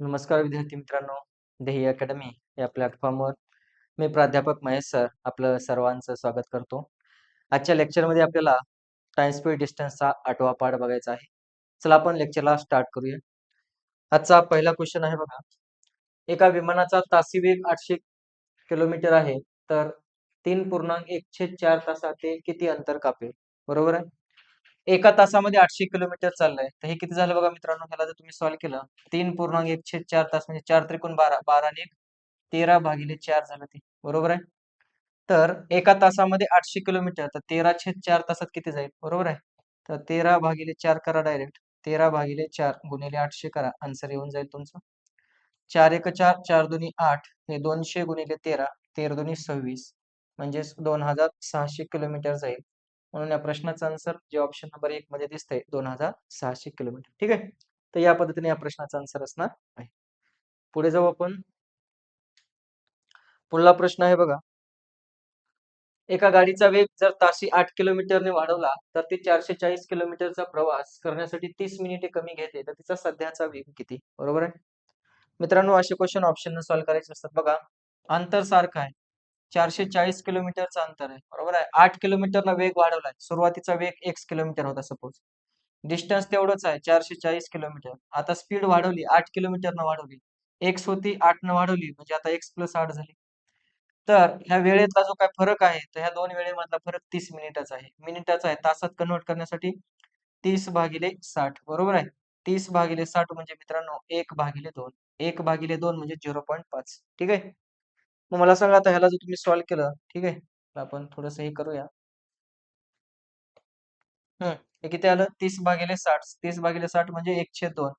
नमस्कार विद्यार्थी मित्रांनो. ध्येय अकॅडमी या प्लॅटफॉर्मवर मी प्राध्यापक महेश सर आपलं सर्वांचं स्वागत करतो. आजच्या लेक्चरमध्ये आपल्याला टाइम स्पीड डिस्टन्सचा आठवा पाठ बघायचा आहे. चला आपण लेक्चरला स्टार्ट करूया. आजचा पहिला क्वेश्चन आहे बघा. एका विमानाचा तासी वेग आठशे किलोमीटर आहे तर तीन पूर्णांक एकशे चार तासात ते किती अंतर कापेल? बरोबर आहे? एका तासामध्ये आठशे किलोमीटर चाललंय. तर हे किती झालं बघा मित्रांनो? ह्याला जर तुम्ही सॉल्व्ह केलं तीन पूर्णांक एकशे चार तास म्हणजे चार त्रिकोण बारा बारा आणि एक तेरा भागिले चार झालं ते. बरोबर आहे? तर एका तासामध्ये आठशे किलोमीटर तर तेरा छेद चार तासात किती जाईल? बरोबर आहे? तर तेरा भागिले चार करा डायरेक्ट तेरा भागिले चार गुणिले आठशे करा. आन्सर येऊन जाईल तुमचं. चार एक चार चार दोन्ही आठ हे दोनशे गुणिले तेरा तेरा दोन्ही सव्वीस. म्हणजेच दोन हजार सहाशे किलोमीटर जाईल. म्हणून या प्रश्नाचं आन्सर जे ऑप्शन नंबर एक मध्ये दिसतंय दोन हजार सहाशे किलोमीटर ठीक आहे? तर या पद्धतीने या प्रश्नाचा आन्सर असणार आहे. पुढे जाऊ आपण. पुढला प्रश्न आहे बघा. एका गाडीचा वेग जर ताशी आठ किलोमीटरने वाढवला तर ती चारशे चाळीस किलोमीटरचा प्रवास करण्यासाठी तीस मिनिटे कमी घेते तर तिचा सध्याचा वेग किती? बरोबर आहे? मित्रांनो असे क्वेश्चन ऑप्शन सॉल्व्ह करायचे असतात बघा. अंतर सारखं आहे. चारशे चाळीस किलोमीटरचं अंतर आहे. बरोबर आहे? आठ किलोमीटरला वेग वाढवलाय. सुरुवातीचा वेग एक्स किलोमीटर होता सपोज डिस्टन्स तेवढंच आहे चारशे चाळीस किलोमीटर. आता स्पीड वाढवली आठ किलोमीटरनं वाढवली. एक्स होती आठ न वाढवली म्हणजे आता एक्स प्लस आठ झाली. तर ह्या वेळेतला जो काय फरक आहे तर ह्या दोन वेळेमधला फरक तीस मिनिटाचा आहे. मिनिटाचा आहे तासात कन्वर्ट करण्यासाठी तीस भागिले साठ. बरोबर आहे? तीस भागिले साठ म्हणजे मित्रांनो एक भागिले दोन. एक भागिले दोन म्हणजे झिरो पॉईंट पाच. ठीक आहे? मग मला सांगा आता ह्याला जर तुम्ही सॉल्व्ह केलं ठीक आहे? आपण थोडस हे करूया. हम्म हे किती आलं? तीस भागिले साठ. तीस भागिले साठ म्हणजे एकशे दोन.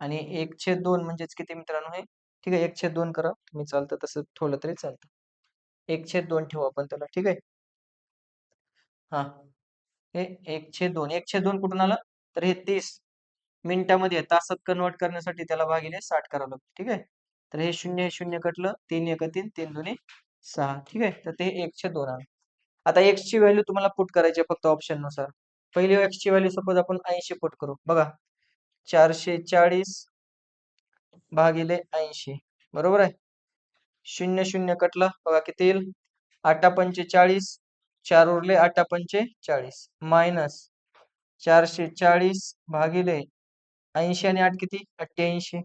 आणि एकशे दोन म्हणजेच किती मित्रांनो हे? ठीक आहे एकशे दोन करा. तुम्ही चालतं तसं ठेवलं तरी चालतं. एकशे दोन ठेवू आपण त्याला ठीक आहे? हा. हे एकशे दोन. एकशे दोन कुठून आलं? तर हे तीस. मिनिटामध्ये तासात कन्वर्ट करण्यासाठी त्याला भागिले साठ करावं लागतं ठीक आहे? तर हे शून्य हे शून्य कटलं तीन एक तीन तीन दोन्ही सहा. ठीक आहे? तर ते एकशे दोन आलं. आता एक्स ची व्हॅल्यू तुम्हाला पुट करायची फक्त ऑप्शननुसार. पहिली एक्स ची व्हॅल्यू सपोज आपण ऐंशी पुट करू. बघा. चारशे चाळीस भागिले ऐंशी. बरोबर आहे? शून्य शून्य कटला. बघा किती येईल? आठा पंचेचाळीस चार उरले आठा पंचे चाळीस. मायनस चारशे चाळीस भागिले ऐंशी आणि आठ किती? अठ्ठ्याऐंशी.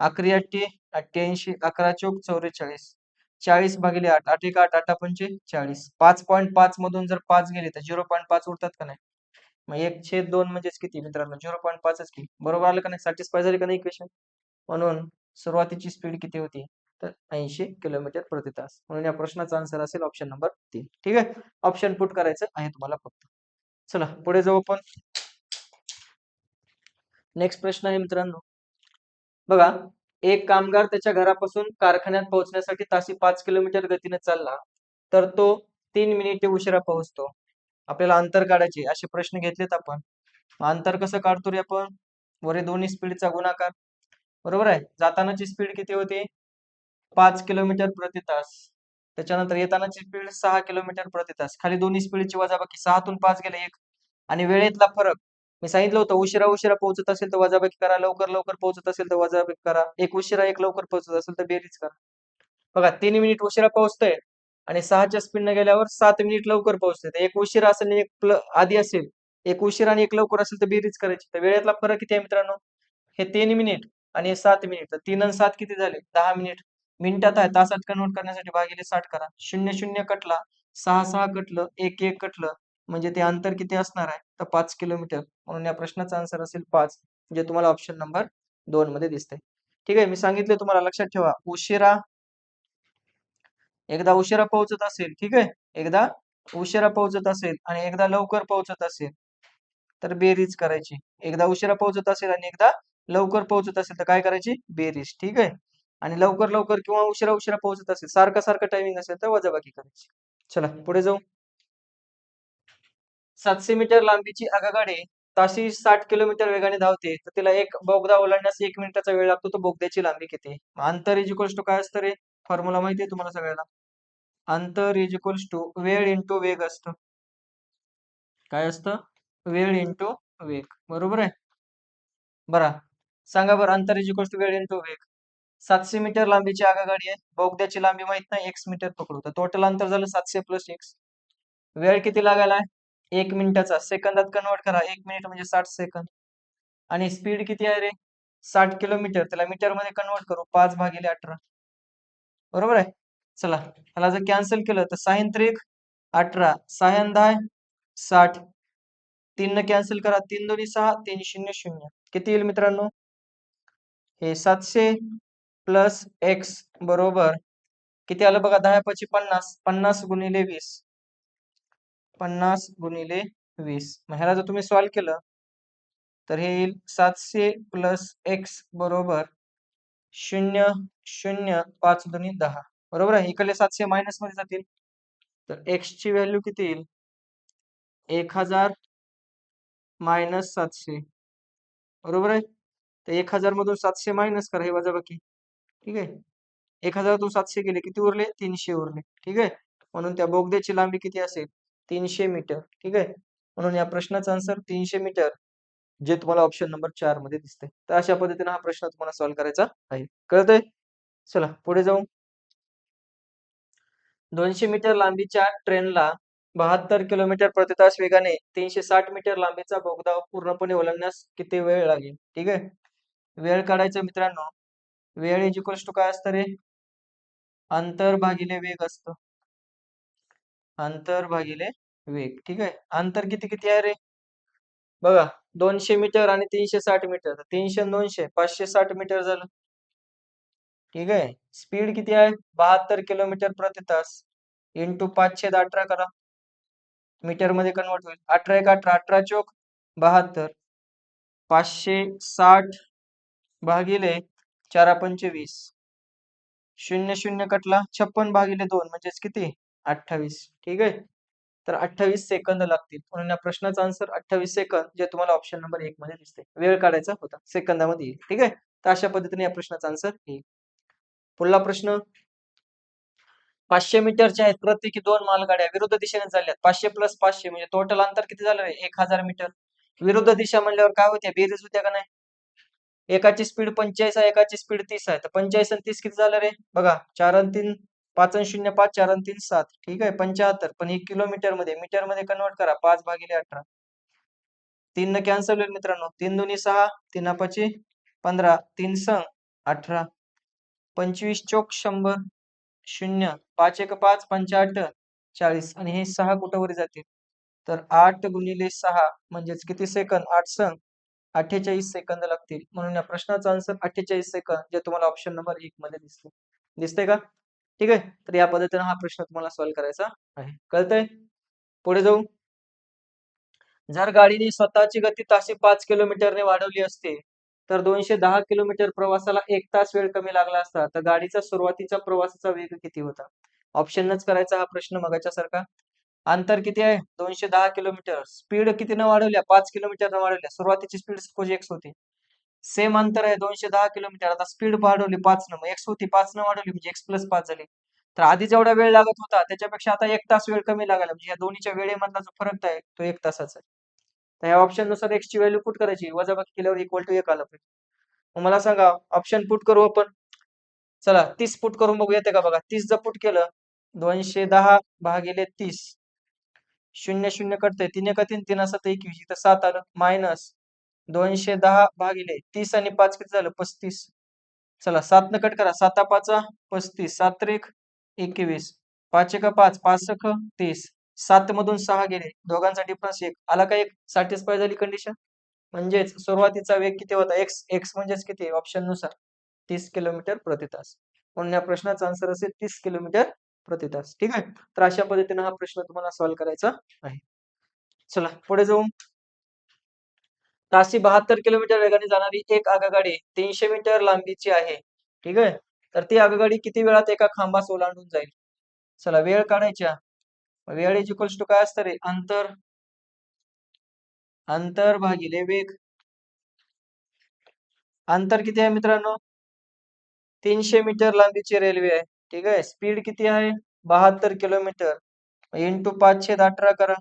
अकरी अठ्ठी अठ्ठ्याऐंशी अकरा चौक चौवेचाळीस चाळीस भागिले आठ आठ एक आठ आठ पंचे चाळीस. पाच पॉईंट पाच मधून जर पाच गेले तर झिरो पॉईंट पाच उरतात का नाही? मग एक छेद दोन म्हणजेच किती मित्रांनो? झिरो पॉईंट पाचच की. बरोबर आलं का नाही? सॅटिस्फाय झाली का नाही इक्वेशन? म्हणून सुरुवातीची स्पीड किती होती? तर ऐंशी किलोमीटर प्रति तास. म्हणून या प्रश्नाचा आन्सर असेल ऑप्शन नंबर तीन. ठीक आहे? ऑप्शन पुट करायचं आहे तुम्हाला फक्त. चला पुढे जाऊ आपण. नेक्स्ट प्रश्न आहे मित्रांनो. बघा एक कामगार त्याच्या घरापासून कारखान्यात पोहोचण्यासाठी ताशी पाच किलोमीटर गतीने चालला तर तो तीन मिनिटे उशिरा पोहोचतो. आपल्याला अंतर काढायचे असे प्रश्न घेतलेत आपण. अंतर कसं काढतो रे आपण? वरे दोन्ही स्पीडचा गुणाकार. बरोबर आहे? जातानाची स्पीड किती होती? पाच किलोमीटर प्रति तास. त्याच्यानंतर येतानाची स्पीड सहा किलोमीटर प्रति तास. खाली दोन्ही स्पीडची वजाबाकी सहातून पाच गेले एक. आणि वेळेतला फरक मी सांगितलं होतं उशिरा उशिरा पोहोचत असेल तर वजाबाकी करा लवकर लवकर पोहोचत असेल तर वजाबाकी करा एक उशिरा एक लवकर पोहोचत असेल तर बेरीज करा. बघा तीन मिनिट उशिरा पोहोचतोय आणि सहाच्या स्पीडने गेल्यावर सात मिनिट लवकर पोहोचते तर एक उशिरा असेल आणि एक आधी असेल एक उशिरा आणि एक लवकर असेल तर बेरीज करायची. तर वेळेतला फरक किती आहे मित्रांनो? हे तीन मिनिट आणि हे सात मिनिट तर तीन आणि सात किती झाले? दहा मिनिट मिनिटात आहे तासात कन्वर्ट करण्यासाठी भागिले साठ करा. शून्य शून्य कटला सहा सहा कटलं एक एक कटलं म्हणजे ते अंतर किती असणार आहे? तर पाच किलोमीटर. म्हणून या प्रश्नाचा आन्सर असेल पाच. जे तुम्हाला ऑप्शन नंबर दोन मध्ये दिसते ठीक आहे मी सांगितले तुम्हाला लक्षात ठेवा. उशिरा. एकदा उशिरा पोहोचत असेल ठीक आहे? एकदा उशिरा पोहोचत असेल आणि एकदा लवकर पोहोचत असेल तर बेरीज करायची. एकदा उशिरा पोहोचत असेल आणि एकदा लवकर पोहोचत असेल तर काय करायची? बेरीज. ठीक आहे? आणि लवकर लवकर किंवा उशिरा उशिरा पोहोचत असेल सारखा सारखं टायमिंग असेल तर वजाबाकी करायची. चला पुढे जाऊ. सातशे मीटर लांबीची आगागाडी ताशी साठ किलोमीटर वेगाने धावते. तर तिला एक बोगदा ओलांडण्यास एक मिनिटाचा वेळ लागतो. तर बोगद्याची लांबी किती अंतर इज इक्वल्स टू काय असतं रे? फॉर्म्युला माहिती आहे तुम्हाला सगळ्याला अंतर इज इक्वल्स टू वेळ इंटू वेग असतं. काय असतं? वेळ इंटू वेग. बरोबर आहे? बरा. सांगा बरं अंतर इज टू वेळ इंटू वेग. सातशे मीटर लांबीची आगागाडी आहे. बोगद्याची लांबी माहीत नाही. एक्स मीटर पकडू. तर टोटल अंतर झालं सातशे प्लस एक्स वेळ किती लागायला आहे? एक मिनिटाचा. सेकंदात कन्वर्ट करा. एक मिनिट म्हणजे साठ सेकंद आणि स्पीड किती आहे रे? साठ किलोमीटर त्याला मीटरमध्ये कन्वर्ट करू. पाच भागिले अठरा. बरोबर आहे? चला. त्याला जर कॅन्सल केलं तर साहीन त्रिक अठरा. सहा दहा साठ. तीन न कॅन्सल करा. तीन दोन्ही सहा तीन शून्य शून्य. किती येईल मित्रांनो? हे सातशे प्लस एक्स बरोबर. किती आलं बघा? दहा पाची पन्नास. पन्नास गुणिले वीस. पन्नास गुणिले वीस. मग ह्याला जर तुम्ही सॉल्व्ह केलं तर हे येईल सातशे प्लस एक्स बरोबर शून्य शून्य पाच दोन्ही दहा. बरोबर आहे? इकडले सातशे मायनसमध्ये जातील. तर एक्स ची व्हॅल्यू किती येईल? एक हजार मायनस सातशे. बरोबर आहे? तर एक हजार मधून सातशे मायनस करा हे वजाबाकी. ठीक आहे? एक हजारातून सातशे गेले किती उरले? तीनशे उरले. ठीक आहे? म्हणून त्या बोगद्याची लांबी किती असेल? तीनशे मीटर ठीक आहे? म्हणून या प्रश्नाचा आन्सर तीनशे मीटर जे तुम्हाला ऑप्शन नंबर चारमध्ये दिसते तर अशा पद्धतीने हा प्रश्न तुम्हाला सॉल्व्ह करायचा आहे. कळतंय? चला पुढे जाऊ. दोनशे मीटर लांबीच्या ट्रेनला बहात्तर किलोमीटर प्रति तास वेगाने तीनशे साठ मीटर लांबीचा बोगदा पूर्णपणे ओलांडण्यास किती वेळ लागेल? ठीक आहे? वेळ काढायचा मित्रांनो. वेळ इज इक्वल्स टू काय असतं रे? अंतर भागिले वेग असतं. अंतर भागिले वेग. ठीक आहे? अंतर किती किती आहे रे? बघा दोनशे मीटर आणि तीनशे साठ मीटर. तीनशे दोनशे पाचशे साठ मीटर झालं. ठीक आहे? स्पीड किती आहे? बहात्तर किलोमीटर प्रति तास. इंटू पाचशे अठरा करा. मीटरमध्ये कन्वर्ट होईल. अठरा एक अठरा अठरा चोक बहात्तर. पाचशे साठ भागिले चार पंचवीस. शून्य शून्य कटला छप्पन भागिले दोन म्हणजेच किती? अठ्ठावीस. ठीक आहे? तर अठ्ठावीस सेकंद लागतील. म्हणून या प्रश्नाचा आन्सर अठ्ठावीस सेकंद जे तुम्हाला ऑप्शन नंबर एक मध्ये दिसते वेळ काढायचा होता. सेकंदामध्ये येईल. ठीक आहे? तर अशा पद्धतीने या प्रश्नाचा आन्सर येईल. पुढला प्रश्न. पाचशे मीटरच्या आहेत. प्रत्येकी दोन मालगाड्या विरुद्ध दिशेने चालल्यात. पाचशे प्लस पाचशे म्हणजे टोटल अंतर किती झालं रे? एक हजार मीटर. विरुद्ध दिशा म्हणल्यावर काय होते? बेरीज होत्या का नाही? एकाची स्पीड पंचेचाळीस आहे एकाची स्पीड तीस आहे. तर पंचेचाळीस आणि तीस किती झालं रे? बघा चार आणि तीन पाच शून्य पाच चार आणि तीन सात. ठीक आहे? पंच्याहत्तर. पण हे किलोमीटरमध्ये मीटरमध्ये कन्वर्ट करा. पाच भागिले अठरा. तीन न कॅन्सल होईल मित्रांनो. तीन दोन्ही सहा तीन पाची पंधरा. तीन संग अठरा. पंचवीस चोक शंभर. शून्य. पाच एक पाच पंचाहत्त चाळीस. आणि हे सहा कुठंवर जातील? तर आठ गुणिले सहा म्हणजेच किती सेकंद? आठ संग अठ्ठेचाळीस सेकंद लागतील. म्हणून या प्रश्नाचा आन्सर अठ्ठेचाळीस सेकंद जे तुम्हाला ऑप्शन नंबर एक मध्ये दिसते. दिसते का? ठीक आहे? तर या पद्धतीने हा प्रश्न तुम्हाला सॉल्व्ह करायचा आहे. कळतंय? पुढे जाऊ. जर गाडीने स्वतःची गती ताशी पाच किलोमीटरने वाढवली असते तर दोनशे दहा किलोमीटर प्रवासाला एक तास वेळ कमी लागला असता तर गाडीचा सुरुवातीचा प्रवासाचा वेग किती होता? ऑप्शनच करायचा हा प्रश्न मगाच्या सारखा अंतर किती आहे? दोनशे दहा किलोमीटर. स्पीड किती न वाढवल्या? पाच किलोमीटरने वाढवल्या. सुरुवातीची स्पीड सपोज एक्स होती. सेम अंतर आहे. दोनशे दहा किलोमीटर आता स्पीड वाढवली पाच न एक्स होती पाच न वाढवली म्हणजे एक्स प्लस पाच झाली. तर आधी जेवढा वेळ लागत होता त्याच्यापेक्षा आता एक तास वेळ कमी लागला. म्हणजे या दोन्हीच्या वेळेमधला जो फरक आहे तो एक तासाचा आहे. तर या ऑप्शननुसार एक्स ची व्हॅल्यू पुट करायची. वजाबाकी केल्यावर इक्वल टू एक आलं पाहिजे. मग मला सांगा ऑप्शन पुट करू आपण? चला तीस पुट करून बघू येते का बघा? तीस जर पुट केलं दोनशे दहा भागिले तीस. शून्य शून्य कटतंय. तीन एका तीन तीन सात एकवीस. इथं सात आलं. मायनस दोनशे दहा भागिले तीस आणि पाच किती झालं? पस्तीस. चला सात न कट करा. साता पाचा पस्तीस. सात त्रिक एकवीस. पाच एका पाच. पाच सख तीस. सात मधून सहा गेले. दोघांचा डिफरन्स एक. आला का एक? सॅटिस्फाय झाली कंडिशन म्हणजेच सुरुवातीचा वेग किती होता? एक्स एक्स म्हणजेच किती ऑप्शननुसार. तीस किलोमीटर प्रति तास. म्हणून या प्रश्नाचा आन्सर असेल तीस किलोमीटर प्रति तास. ठीक आहे? तर अशा पद्धतीने हा प्रश्न तुम्हाला सॉल्व्ह करायचा आहे. चला पुढे जाऊ. ताशी बहात्तर किलोमीटर वेगाने जाणारी एक आगगाडी तीनशे मीटर लांबीची आहे. ठीक आहे? तर ती आगगाडी किती वेळात एका खांबास ओलांडून जाईल? चला वेळ काढायच्या वेळ इज इक्वल्स टू काय असतं रे? अंतर. अंतर भागिले वेग. अंतर किती आहे मित्रांनो? तीनशे मीटर लांबीची रेल्वे आहे. ठीक आहे? स्पीड किती आहे? बहात्तर किलोमीटर. इंटू पाचशे अठरा करा.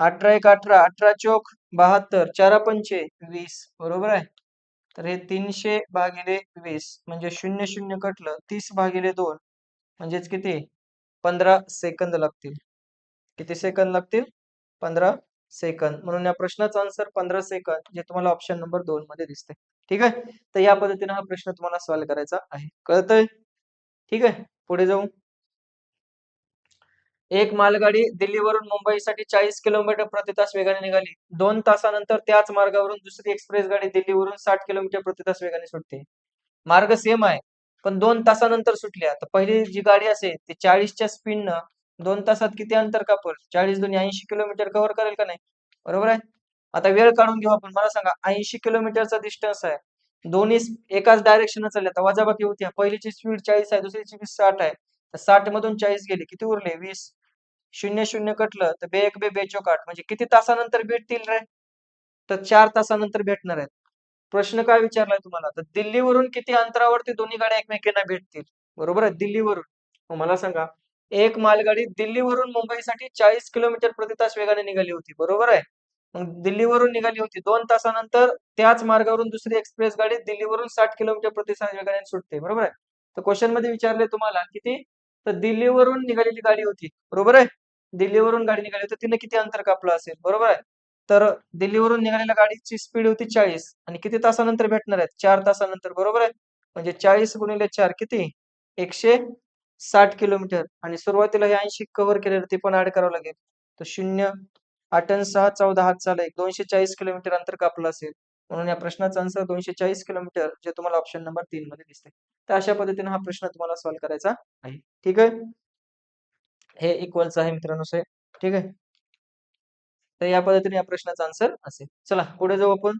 अठरा एक अठरा अठरा चौक बहात्तर चारा पंचे वीस बरोबर आहे? तर हे तीनशे भागिले वीस म्हणजे शून्य शून्य कटलं तीस भागिले दोन म्हणजेच किती? पंधरा सेकंद लागतील. किती सेकंद लागतील? पंधरा सेकंद. म्हणून या प्रश्नाचा आन्सर पंधरा सेकंद जे तुम्हाला ऑप्शन नंबर दोन मध्ये दिसते ठीक आहे? तर या पद्धतीने हा प्रश्न तुम्हाला सॉल्व्ह करायचा आहे. कळतंय? ठीक आहे? पुढे जाऊ. एक मालगाडी दिल्लीवरून मुंबईसाठी चाळीस किलोमीटर प्रति तास वेगाने निघाली. दोन तासानंतर त्याच मार्गावरून दुसरी एक्सप्रेस गाडी दिल्लीवरून साठ किलोमीटर प्रति तास वेगाने सुटते. मार्ग सेम आहे पण दोन तासानंतर सुटल्या. तर पहिली जी गाडी असेल ती चाळीसच्या स्पीडनं दोन तासात किती अंतर कापल? चाळीस दोन ऐंशी किलोमीटर कव्हर करेल का नाही? बरोबर आहे? आता वेळ काढून घेऊ आपण. मला सांगा ऐंशी किलोमीटरचा डिस्टन्स आहे. दोन्ही एकाच डायरेक्शन चालले आता वजाबाकी होती. पहिलीची स्पीड चाळीस आहे दुसरीची साठ आहे. तर साठ मधून चाळीस गेली. किती उरले? वीस. शून्य शून्य कटलं तर बे एक बे बेचोक आठ. म्हणजे किती तासानंतर भेटतील रे? तर चार तासानंतर भेटणार आहेत. प्रश्न काय विचारलाय तुम्हाला? तर दिल्लीवरून किती अंतरावरती दोन्ही गाड्या एकमेकांना भेटतील? बरोबर आहे दिल्लीवरून. मला सांगा एक मालगाडी दिल्लीवरून मुंबईसाठी चाळीस किलोमीटर प्रति तास वेगाने निघाली होती. बरोबर आहे? मग दिल्लीवरून निघाली होती. दोन तासानंतर त्याच मार्गावरून दुसरी एक्सप्रेस गाडी दिल्लीवरून साठ किलोमीटर प्रति तास वेगाने सुटते. बरोबर आहे? तर क्वेश्चनमध्ये विचारले तुम्हाला किती? तर दिल्लीवरून निघालेली गाडी होती. बरोबर आहे? दिल्लीवरून गाडी निघाली होती तिने किती अंतर कापलं असेल? बरोबर आहे? तर दिल्लीवरून निघालेल्या गाडीची स्पीड होती चाळीस. आणि किती तासानंतर भेटणार आहेत? चार तासानंतर बरोबर आहे? म्हणजे चाळीस गुणिले चार किती? एकशे साठ किलोमीटर. आणि सुरुवातीला हे ऐंशी कव्हर केलेलं ते पण ऍड करावं लागेल. तर शून्य आठ सहा चौदा हात चालू एक दोनशे चाळीस किलोमीटर अंतर कापलं असेल. म्हणून या प्रश्नाचा आन्सर दोनशे चाळीस किलोमीटर जे तुम्हाला ऑप्शन नंबर तीन मध्ये दिसते तर अशा पद्धतीने हा प्रश्न तुम्हाला सॉल्व्ह करायचा आहे. ठीक आहे? हे इक्वलच आहे मित्रांनो से ठीक आहे? तर या पद्धतीने या प्रश्नाचा आन्सर असेल. चला पुढे जाऊ आपण.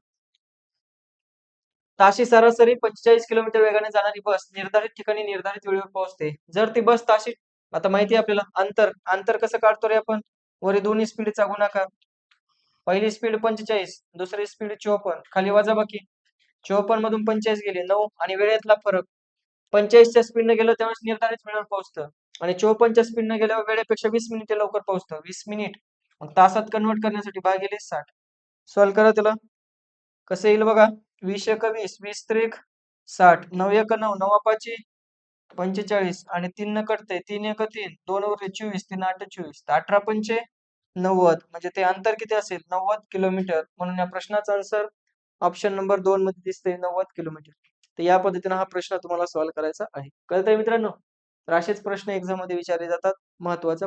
ताशी सरासरी पंचेचाळीस किलोमीटर वेगाने जाणारी बस निर्धारित ठिकाणी निर्धारित वेळेवर पोहोचते. जर ती बस ताशी आता माहिती आहे आपल्याला अंतर अंतर कसं काढतो रे आपण? वरी दोन्ही स्पीडचा गुणाकार. पहिली स्पीड पंचेचाळीस दुसरी स्पीड चोपन्न. खाली वजाबाकी चोपन्न मधून पंचेचाळीस गेले नऊ. आणि वेळेतला फरक. पंचेचाळीसच्या स्पीडने गेलं त्यावेळेस निर्धारित वेळेवर पोहोचतं. आणि चोपन्नच्या स्पीडनं गेल्यावर वेळेपेक्षा वीस मिनिटे लवकर पोहोचतं. वीस मिनिट. मग तासात कन्वर्ट करण्यासाठी भागिले साठ. सॉल्व्ह करा त्याला. कसं येईल बघा? वीस एक वीस वीस त्रिक साठ. नऊ एक नऊ नऊ पाची पंचेचाळीस. आणि तीन न कटते तीन एक तीन. दोन उरले चोवीस तीन आठ चोवीस. तर अठरा पंचे नव्वद. म्हणजे ते अंतर किती असेल? नव्वद किलोमीटर. म्हणून या प्रश्नाचा आन्सर ऑप्शन नंबर दोन मध्ये दिसते नव्वद किलोमीटर. तर या पद्धतीनं हा प्रश्न तुम्हाला सॉल्व्ह करायचा आहे. कळतंय मित्रांनो? तर असेच प्रश्न एक्झाममध्ये विचारले जातात. महत्त्वाचा